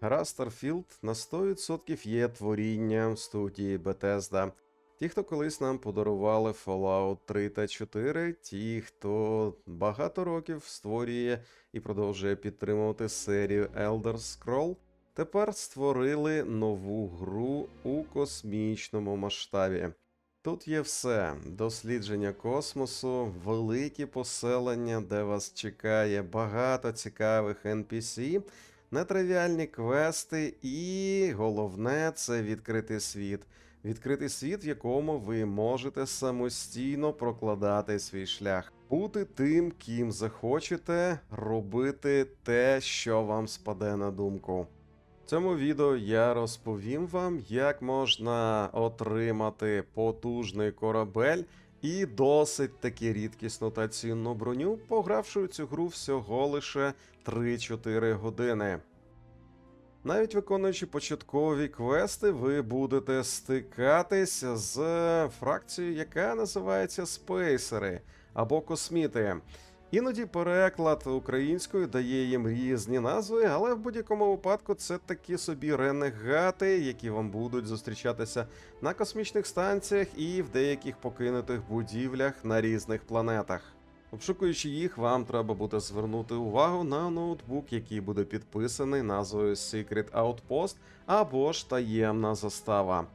Гра Starfield на 100% є творінням студії Bethesda. Ті, хто колись нам подарували Fallout 3 та 4, ті, хто багато років створює і продовжує підтримувати серію Elder Scroll, тепер створили нову гру у космічному масштабі. Тут є все: дослідження космосу, великі поселення, де вас чекає багато цікавих NPC, нетривіальні квести, і головне це відкритий світ. Відкритий світ, в якому ви можете самостійно прокладати свій шлях, бути тим, ким захочете, робити те, що вам спаде на думку. В цьому відео я розповім вам, як можна отримати потужний корабель і досить таки рідкісну та цінну броню, погравши у цю гру всього лише 3-4 години. Навіть виконуючи початкові квести, ви будете стикатися з фракцією, яка називається спейсери або косміти. Іноді переклад українською дає їм різні назви, але в будь-якому випадку це такі собі ренегати, які вам будуть зустрічатися на космічних станціях і в деяких покинутих будівлях на різних планетах. Обшукуючи їх, вам треба буде звернути увагу на ноутбук, який буде підписаний назвою Secret Outpost або ж таємна застава.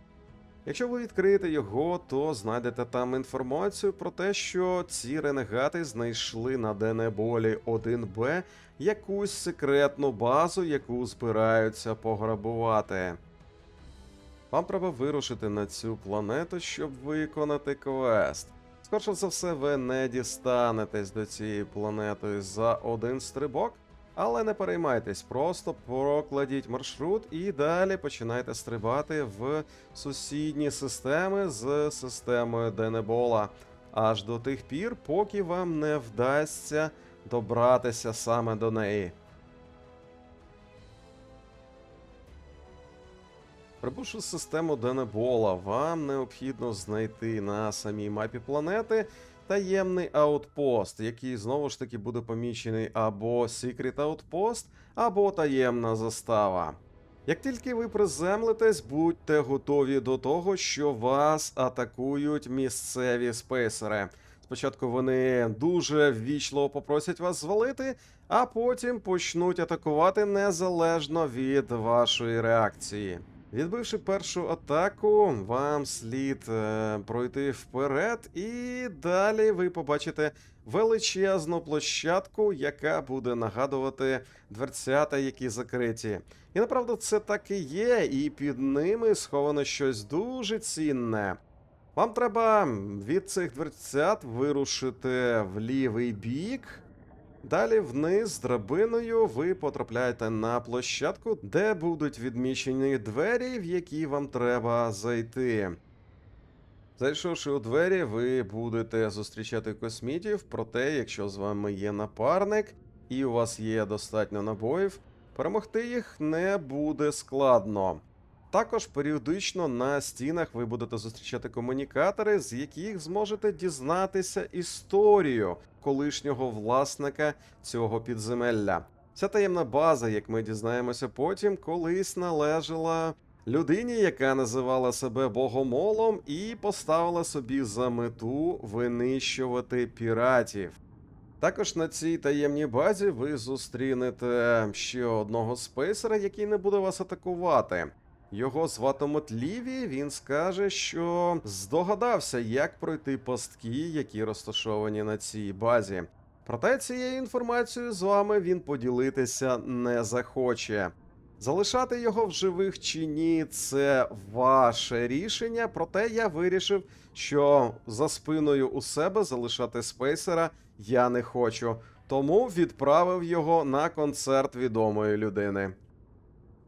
Якщо ви відкриєте його, то знайдете там інформацію про те, що ці ренегати знайшли на Денеболі 1Б якусь секретну базу, яку збираються пограбувати. Вам треба вирушити на цю планету, щоб виконати квест. Скорше за все, ви не дістанетесь до цієї планети за один стрибок, але не переймайтесь, просто прокладіть маршрут і далі починайте стрибати в сусідні системи з системою Денебола, аж до тих пір, поки вам не вдасться добратися саме до неї. Прибувши систему Денебола, вам необхідно знайти на самій мапі планети таємний аутпост, який знову ж таки буде помічений або Secret Outpost, або таємна застава. Як тільки ви приземлитесь, будьте готові до того, що вас атакують місцеві спейсери. Спочатку вони дуже ввічливо попросять вас звалити, а потім почнуть атакувати незалежно від вашої реакції. Відбивши першу атаку, вам слід е, пройти вперед, і далі ви побачите величезну площадку, яка буде нагадувати дверцята, які закриті. І направду це так і є, і під ними сховано щось дуже цінне. Вам треба від цих дверцят вирушити в лівий бік. Далі вниз драбиною ви потрапляєте на площадку, де будуть відмічені двері, в які вам треба зайти. Зайшовши у двері, ви будете зустрічати космітів, проте, якщо з вами є напарник і у вас є достатньо набоїв, перемогти їх не буде складно. Також періодично на стінах ви будете зустрічати комунікатори, з яких зможете дізнатися історію колишнього власника цього підземелля. Ця таємна база, як ми дізнаємося потім, колись належала людині, яка називала себе богомолом, і поставила собі за мету винищувати піратів. Також на цій таємній базі ви зустрінете ще одного спейсера, який не буде вас атакувати. Його зватимуть Ліві, він скаже, що здогадався, як пройти пастки, які розташовані на цій базі. Проте цією інформацією з вами він поділитися не захоче. Залишати його в живих чи ні, це ваше рішення. Проте я вирішив, що за спиною у себе залишати спейсера я не хочу, тому відправив його на концерт відомої людини.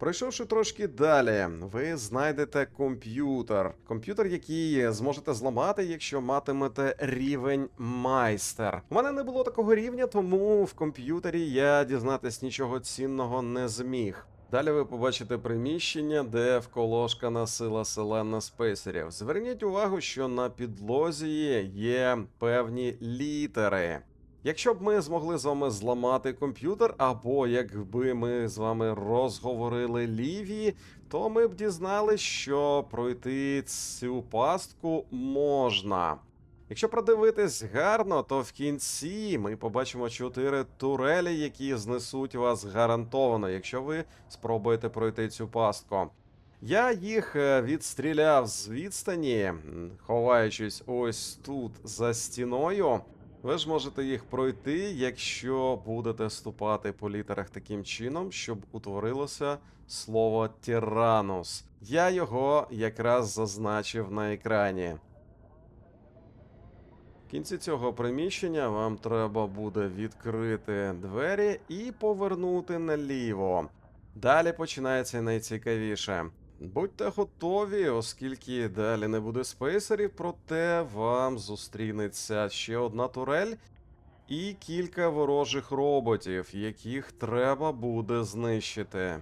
Пройшовши трошки далі, ви знайдете комп'ютер. Комп'ютер, який зможете зламати, якщо матимете рівень майстер. У мене не було такого рівня, тому в комп'ютері я дізнатись нічого цінного не зміг. Далі ви побачите приміщення, де вколошкана сила селена спейсерів. Зверніть увагу, що на підлозі є певні літери. Якщо б ми змогли з вами зламати комп'ютер, або якби ми з вами розговорили ліві, то ми б дізнались, що пройти цю пастку можна. Якщо продивитись гарно, то в кінці ми побачимо чотири турелі, які знесуть вас гарантовано, якщо ви спробуєте пройти цю пастку. Я їх е, відстріляв з відстані, ховаючись ось тут за стіною. Ви ж можете їх пройти, якщо будете ступати по літерах таким чином, щоб утворилося слово тиранус. Я його якраз зазначив на екрані. В кінці цього приміщення вам треба буде відкрити двері і повернути наліво. Далі починається найцікавіше. Будьте готові, оскільки далі не буде спейсерів, проте вам зустрінеться ще одна турель і кілька ворожих роботів, яких треба буде знищити.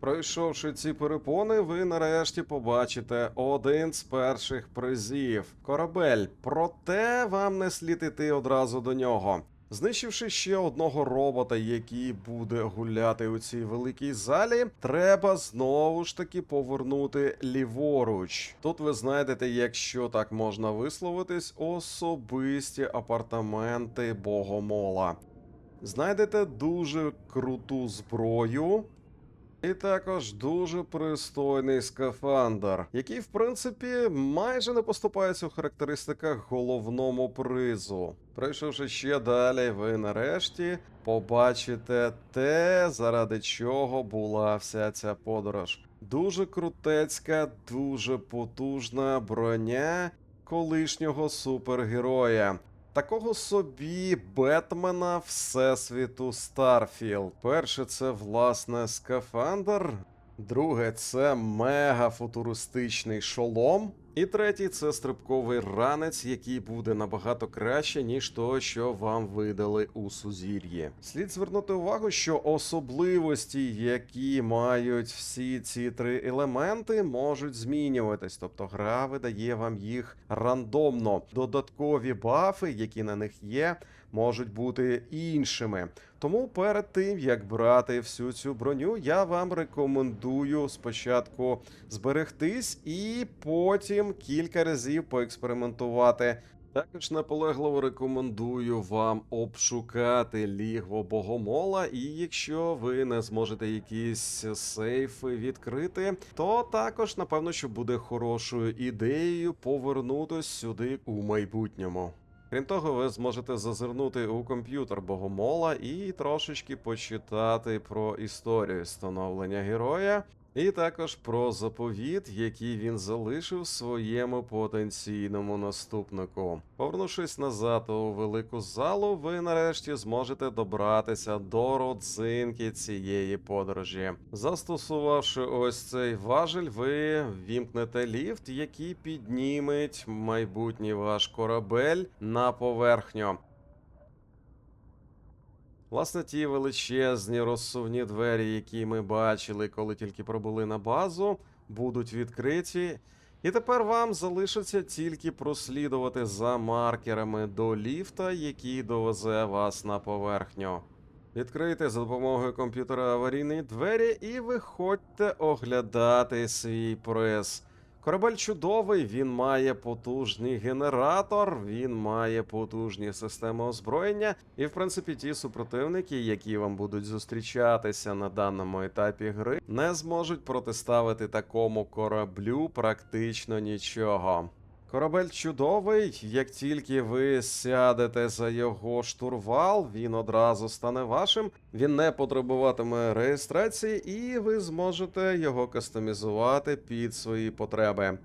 Пройшовши ці перепони, ви нарешті побачите один з перших призів корабель. Проте вам не слід іти одразу до нього. Знищивши ще одного робота, який буде гуляти у цій великій залі, треба знову ж таки повернути ліворуч. Тут ви знайдете, якщо так можна висловитись, особисті апартаменти Богомола. Знайдете дуже круту зброю. І також дуже пристойний скафандр, який, в принципі, майже не поступається у характеристиках головному призу. Пройшовши ще далі, ви нарешті побачите те, заради чого була вся ця подорож. Дуже крутецька, дуже потужна броня колишнього супергероя. Такого собі Бетмена Всесвіту Старфілд. Перше, це власне скафандр. Друге, це мега футуристичний шолом. І третій це стрибковий ранець, який буде набагато краще, ніж то, що вам видали у сузір'ї. Слід звернути увагу, що особливості, які мають всі ці три елементи, можуть змінюватись. Тобто гра видає вам їх рандомно. Додаткові бафи, які на них є, можуть бути іншими. Тому перед тим як брати всю цю броню, я вам рекомендую спочатку зберегтись і потім кілька разів поекспериментувати. Також наполегливо рекомендую вам обшукати лігво богомола, і якщо ви не зможете якісь сейфи відкрити, то також напевно, що буде хорошою ідеєю повернутися сюди у майбутньому. Крім того, ви зможете зазирнути у комп'ютер Богомола і трошечки почитати про історію становлення героя, і також про заповіт, який він залишив своєму потенційному наступнику. Повернувшись назад у велику залу, ви нарешті зможете добратися до родзинки цієї подорожі. Застосувавши ось цей важель, ви вімкнете ліфт, який підніметь майбутній ваш корабель на поверхню. Власне, ті величезні розсувні двері, які ми бачили, коли тільки пробули на базу, будуть відкриті. І тепер вам залишиться тільки прослідувати за маркерами до ліфта, який довезе вас на поверхню. Відкрийте за допомогою комп'ютера аварійні двері і виходьте оглядати свій приз. Корабель чудовий, він має потужний генератор, він має потужні системи озброєння, і в принципі ті супротивники, які вам будуть зустрічатися на даному етапі гри, не зможуть протиставити такому кораблю практично нічого. Корабель чудовий. Як тільки ви сядете за його штурвал, він одразу стане вашим. Він не потребуватиме реєстрації, і ви зможете його кастомізувати під свої потреби.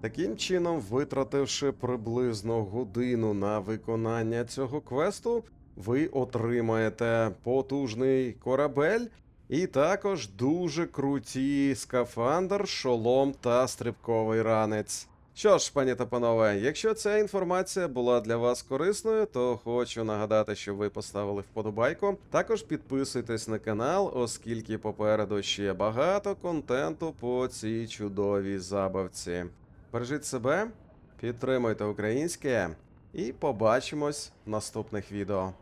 Таким чином, витративши приблизно годину на виконання цього квесту, ви отримаєте потужний корабель. І також дуже круті скафандр, шолом та стрибковий ранець. Що ж, пані та панове, якщо ця інформація була для вас корисною, то хочу нагадати, що ви поставили вподобайку. Також підписуйтесь на канал, оскільки попереду ще багато контенту по цій чудовій забавці. Бережіть себе підтримуйте українське і побачимось в наступних відео.